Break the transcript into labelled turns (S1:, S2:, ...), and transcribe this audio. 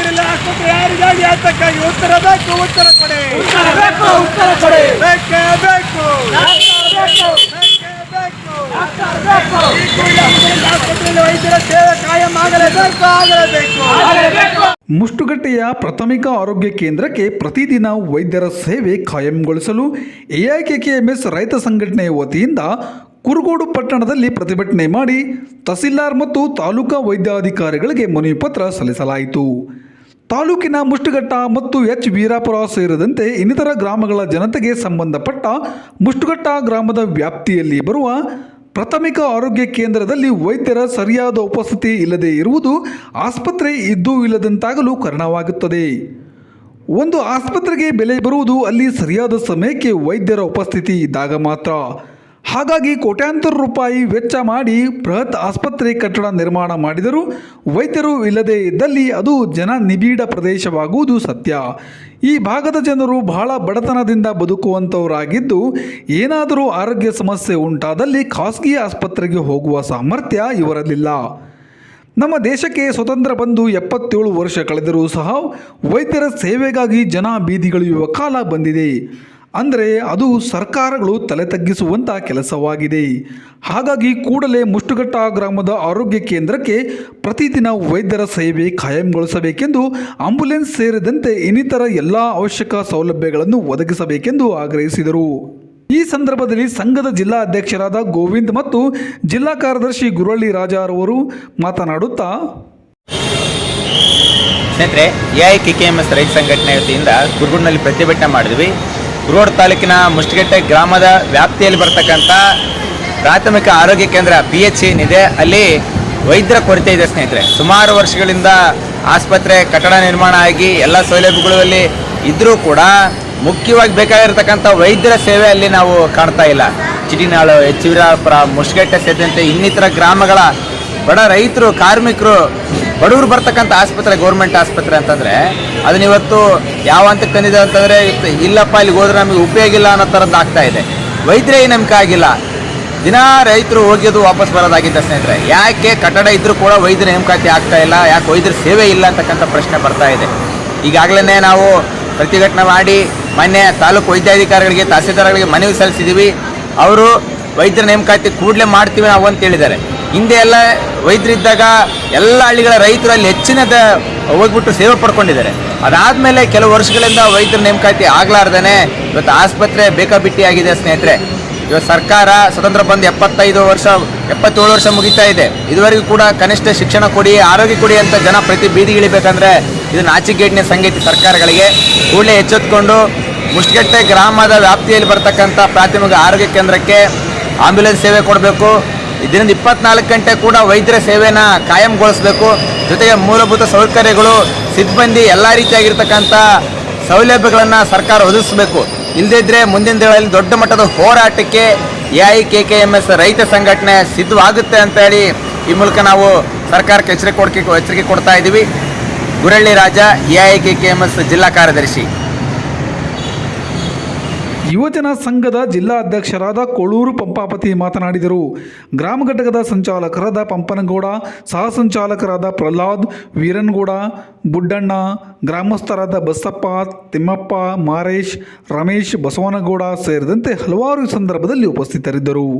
S1: ರೈತರಿಲ್ಲ ಆಸ್ಪತ್ರೆ ಯಾರಿಗಾಗಿ ಯಾತಕ್ಕಾಗಿ ಉತ್ತರ ಬೇಕು ಉತ್ತರ ಕೊಡಿ.
S2: ಉತ್ತರ ಬೇಕು ಉತ್ತರ ಕೊಡಿ.
S1: ಬೇಕೇ ಬೇಕು. ಆಸ್ಪತ್ರೆಯಲ್ಲಿ ವೈದ್ಯರ ಸೇವೆ ಕಾಯಂ ಆಗಲೇಬೇಕು ಆಗಲೇಬೇಕು
S2: ಆಗಲೇಬೇಕು
S3: ಮುಷ್ಟುಗಟ್ಟೆಯ ಪ್ರಾಥಮಿಕ ಆರೋಗ್ಯ ಕೇಂದ್ರಕ್ಕೆ ಪ್ರತಿದಿನ ವೈದ್ಯರ ಸೇವೆ ಕಾಯಂಗೊಳಿಸಲು ಎಐಕೆಕೆಎಂಎಸ್ ರೈತ ಸಂಘಟನೆಯ ವತಿಯಿಂದ ಕುರುಗೋಡು ಪಟ್ಟಣದಲ್ಲಿ ಪ್ರತಿಭಟನೆ ಮಾಡಿ ತಹಸೀಲ್ದಾರ್ ಮತ್ತು ತಾಲೂಕಾ ವೈದ್ಯಾಧಿಕಾರಿಗಳಿಗೆ ಮನವಿ ಪತ್ರ ಸಲ್ಲಿಸಲಾಯಿತು. ತಾಲೂಕಿನ ಮುಷ್ಟುಘಟ್ಟ ಮತ್ತು ಎಚ್ ವೀರಾಪುರ ಸೇರಿದಂತೆ ಇನ್ನಿತರ ಗ್ರಾಮಗಳ ಜನತೆಗೆ ಸಂಬಂಧಪಟ್ಟ ಮುಷ್ಟುಘಟ್ಟ ಗ್ರಾಮದ ವ್ಯಾಪ್ತಿಯಲ್ಲಿ ಬರುವ ಪ್ರಾಥಮಿಕ ಆರೋಗ್ಯ ಕೇಂದ್ರದಲ್ಲಿ ವೈದ್ಯರ ಸರಿಯಾದ ಉಪಸ್ಥಿತಿ ಇಲ್ಲದೆ ಇರುವುದು ಆಸ್ಪತ್ರೆ ಇದ್ದೂ ಇಲ್ಲದಂತಾಗಲು ಕಾರಣವಾಗುತ್ತದೆ. ಒಂದು ಆಸ್ಪತ್ರೆಗೆ ಬೆಲೆ ಬರುವುದು ಅಲ್ಲಿ ಸರಿಯಾದ ಸಮಯಕ್ಕೆ ವೈದ್ಯರ ಉಪಸ್ಥಿತಿ ಇದ್ದಾಗ ಮಾತ್ರ. ಹಾಗಾಗಿ ಕೋಟ್ಯಾಂತರ ರೂಪಾಯಿ ವೆಚ್ಚ ಮಾಡಿ ಬೃಹತ್ ಆಸ್ಪತ್ರೆ ಕಟ್ಟಡ ನಿರ್ಮಾಣ ಮಾಡಿದರೂ ವೈದ್ಯರು ಇಲ್ಲದೇ ಇದ್ದಲ್ಲಿ ಅದು ಜನ ನಿಬಿಡ ಪ್ರದೇಶವಾಗುವುದು ಸತ್ಯ. ಈ ಭಾಗದ ಜನರು ಬಹಳ ಬಡತನದಿಂದ ಬದುಕುವಂಥವರಾಗಿದ್ದು ಏನಾದರೂ ಆರೋಗ್ಯ ಸಮಸ್ಯೆ ಉಂಟಾದಲ್ಲಿ ಖಾಸಗಿ ಆಸ್ಪತ್ರೆಗೆ ಹೋಗುವ ಸಾಮರ್ಥ್ಯ ಇವರಲ್ಲಿಲ್ಲ. ನಮ್ಮ ದೇಶಕ್ಕೆ ಸ್ವತಂತ್ರ ಬಂದು ಎಪ್ಪತ್ತೇಳು ವರ್ಷ ಕಳೆದರೂ ಸಹ ವೈದ್ಯರ ಸೇವೆಗಾಗಿ ಜನ ಬೀದಿಗಳಿಯುವ ಕಾಲ ಬಂದಿದೆ. ಅಂದರೆ ಅದು ಸರ್ಕಾರಗಳು ತಲೆ ತಗ್ಗಿಸುವಂಥ ಕೆಲಸವಾಗಿದೆ. ಹಾಗಾಗಿ ಕೂಡಲೇ ಮುಷ್ಟುಘಟ್ಟ ಗ್ರಾಮದ ಆರೋಗ್ಯ ಕೇಂದ್ರಕ್ಕೆ ಪ್ರತಿದಿನ ವೈದ್ಯರ ಸೇವೆ ಖಾಯಂಗೊಳಿಸಬೇಕೆಂದು ಆಂಬ್ಯುಲೆನ್ಸ್ ಸೇರಿದಂತೆ ಇನ್ನಿತರ ಎಲ್ಲ ಅವಶ್ಯಕ ಸೌಲಭ್ಯಗಳನ್ನು ಒದಗಿಸಬೇಕೆಂದು ಆಗ್ರಹಿಸಿದರು. ಈ ಸಂದರ್ಭದಲ್ಲಿ ಸಂಘದ ಜಿಲ್ಲಾ ಅಧ್ಯಕ್ಷರಾದ ಗೋವಿಂದ್ ಮತ್ತು ಜಿಲ್ಲಾ ಕಾರ್ಯದರ್ಶಿ ಗುರಳ್ಳಿ ರಾಜಾರವರು ಮಾತನಾಡುತ್ತಾ,
S4: ಸ್ನೇಹಿತರೆ A I K K M S ರೈತ ಸಂಘಟನೆ ವತಿಯಿಂದ ಗುರುಗುಡ್ನಲ್ಲಿ ಪ್ರತಿಭಟನೆ ಮಾಡಿದ್ವಿ. ಗುರುಗೋಡ್ ತಾಲೂಕಿನ ಮುಷ್ಟಿಗೆಟ್ಟೆ ಗ್ರಾಮದ ವ್ಯಾಪ್ತಿಯಲ್ಲಿ ಬರ್ತಕ್ಕಂಥ ಪ್ರಾಥಮಿಕ ಆರೋಗ್ಯ ಕೇಂದ್ರ ಪಿ ಎಚ್ ಏನಿದೆ ಅಲ್ಲಿ ವೈದ್ಯರ ಕೊರತೆ ಇದೆ ಸ್ನೇಹಿತರೆ. ಸುಮಾರು ವರ್ಷಗಳಿಂದ ಆಸ್ಪತ್ರೆ ಕಟ್ಟಡ ನಿರ್ಮಾಣ ಆಗಿ ಎಲ್ಲ ಸೌಲಭ್ಯಗಳು ಅಲ್ಲಿ ಇದ್ದರೂ ಕೂಡ ಮುಖ್ಯವಾಗಿ ಬೇಕಾಗಿರ್ತಕ್ಕಂಥ ವೈದ್ಯರ ಸೇವೆ ಅಲ್ಲಿ ನಾವು ಕಾಣ್ತಾ ಇಲ್ಲ. ಚಿಟಿನಾಳು ಎಚ್ ವೀರಾಪುರ ಮುಷ್ಟಿಗೆಟ್ಟೆ ಸೇರಿದಂತೆ ಇನ್ನಿತರ ಗ್ರಾಮಗಳ ಬಡ ರೈತರು, ಕಾರ್ಮಿಕರು ಬಡವರು ಬರ್ತಕ್ಕಂಥ ಆಸ್ಪತ್ರೆ, ಗೌರ್ಮೆಂಟ್ ಆಸ್ಪತ್ರೆ ಅಂತಂದ್ರೆ ಅದನ್ನ ಇವತ್ತು ಯಾವ ಹಂತಕ್ಕೆ ತಂದಿದೆ ಅಂತಂದ್ರೆ ಇಲ್ಲಪ್ಪ, ಇಲ್ಲಿಗೆ ಹೋದ್ರೆ ನಮಗೆ ಉಪಯೋಗ ಇಲ್ಲ ಅನ್ನೋ ಥರದ್ದು ಆಗ್ತಾ ಇದೆ. ವೈದ್ಯರೇ ನಂಬಿಕೆ ಆಗಿಲ್ಲ. ದಿನ ರೈತರು ಹೋಗಿದ್ದು ವಾಪಸ್ ಬರೋದಾಗಿದ್ದ ಸ್ನೇಹಿತರೆ, ಯಾಕೆ ಕಟ್ಟಡ ಇದ್ದರೂ ಕೂಡ ವೈದ್ಯರ ನೇಮಕಾತಿ ಆಗ್ತಾ ಇಲ್ಲ, ಯಾಕೆ ವೈದ್ಯರ ಸೇವೆ ಇಲ್ಲ ಅಂತಕ್ಕಂಥ ಪ್ರಶ್ನೆ ಬರ್ತಾ ಇದೆ. ಈಗಾಗಲೇ ನಾವು ಪ್ರತಿಭಟನೆ ಮಾಡಿ ಮೊನ್ನೆ ತಾಲೂಕು ವೈದ್ಯಾಧಿಕಾರಿಗಳಿಗೆ, ತಹಸೀಲ್ದಾರ್ಗಳಿಗೆ ಮನವಿ ಸಲ್ಲಿಸಿದ್ದೀವಿ ಅವರು ವೈದ್ಯರ ನೇಮಕಾತಿ ಕೂಡಲೇ ಮಾಡ್ತೀವಿ ನಾವು ಅಂತ ಹೇಳಿದ್ದಾರೆ. ಹಿಂದೆ ಎಲ್ಲ ವೈದ್ಯರಿದ್ದಾಗ ಎಲ್ಲ ಹಳ್ಳಿಗಳ ರೈತರು ಅಲ್ಲಿ ಹೆಚ್ಚಿನದ ಹೋಗ್ಬಿಟ್ಟು ಸೇವೆ ಪಡ್ಕೊಂಡಿದ್ದಾರೆ. ಅದಾದಮೇಲೆ ಕೆಲವು ವರ್ಷಗಳಿಂದ ವೈದ್ಯರ ನೇಮಕಾತಿ ಆಗ್ಲಾರ್ದೇನೆ ಇವತ್ತು ಆಸ್ಪತ್ರೆ ಬೇಕಾಬಿಟ್ಟಿ ಆಗಿದೆ ಸ್ನೇಹಿತರೆ. ಇವತ್ತು ಸರ್ಕಾರ ಸ್ವತಂತ್ರ ಬಂದು ಎಪ್ಪತ್ತೈದು ವರ್ಷ, ಎಪ್ಪತ್ತೇಳು ವರ್ಷ ಮುಗಿತಾ ಇದೆ. ಇದುವರೆಗೂ ಕೂಡ ಕನಿಷ್ಠ ಶಿಕ್ಷಣ ಕೊಡಿ, ಆರೋಗ್ಯ ಕೊಡಿ ಅಂತ ಜನ ಪ್ರತಿ ಬೀದಿಗಿಳಿಬೇಕಂದ್ರೆ ಇದು ನಾಚಿಗೇಡಿನ ಸಂಗತಿ ಸರ್ಕಾರಗಳಿಗೆ ಕೂಡಲೇ ಎಚ್ಚೆತ್ಕೊಂಡು ಮುಷ್ಟಗಟ್ಟೆ ಗ್ರಾಮದ ವ್ಯಾಪ್ತಿಯಲ್ಲಿ ಬರ್ತಕ್ಕಂಥ ಪ್ರಾಥಮಿಕ ಆರೋಗ್ಯ ಕೇಂದ್ರಕ್ಕೆ ಆಂಬ್ಯುಲೆನ್ಸ್ ಸೇವೆ ಕೊಡಬೇಕು. ದಿನದ ಇಪ್ಪತ್ನಾಲ್ಕು ಗಂಟೆ ಕೂಡ ವೈದ್ಯರ ಸೇವೆನ ಕಾಯಂಗೊಳಿಸಬೇಕು. ಜೊತೆಗೆ ಮೂಲಭೂತ ಸೌಕರ್ಯಗಳು, ಸಿಬ್ಬಂದಿ ಎಲ್ಲ ರೀತಿಯಾಗಿರ್ತಕ್ಕಂಥ ಸೌಲಭ್ಯಗಳನ್ನು ಸರ್ಕಾರ ಒದಗಿಸಬೇಕು. ಇಲ್ಲದಿದ್ದರೆ ಮುಂದಿನ ದಿನಗಳಲ್ಲಿ ದೊಡ್ಡ ಮಟ್ಟದ ಹೋರಾಟಕ್ಕೆ A I K K M S ರೈತ ಸಂಘಟನೆ ಸಿದ್ಧವಾಗುತ್ತೆ ಅಂತ ಹೇಳಿ ಈ ಮೂಲಕ ನಾವು ಸರ್ಕಾರಕ್ಕೆ ಎಚ್ಚರಿಕೆ ಕೊಡಕ್ಕೆ ಎಚ್ಚರಿಕೆ ಕೊಡ್ತಾ ಇದ್ದೀವಿ Guralli Raja A I K K M S ಜಿಲ್ಲಾ ಕಾರ್ಯದರ್ಶಿ.
S3: ಯುವಜನ ಸಂಘದ ಜಿಲ್ಲಾ ಅಧ್ಯಕ್ಷರಾದ ಕೊಳೂರು ಪಂಪಾಪತಿ ಮಾತನಾಡಿದರು. ಗ್ರಾಮ ಘಟಕದ ಸಂಚಾಲಕರಾದ ಪಂಪನಗೌಡ, ಸಹ ಸಂಚಾಲಕರಾದ ಪ್ರಹ್ಲಾದ್ ವೀರನ್ಗೌಡ, ಬುಡ್ಡಣ್ಣ, ಗ್ರಾಮಸ್ಥರಾದ ಬಸಪ್ಪ, ತಿಮ್ಮಪ್ಪ, ಮಾರೇಶ್, ರಮೇಶ್ ಬಸವನಗೌಡ ಸೇರಿದಂತೆ ಹಲವಾರು ಸಂದರ್ಭದಲ್ಲಿ ಉಪಸ್ಥಿತರಿದ್ದರು.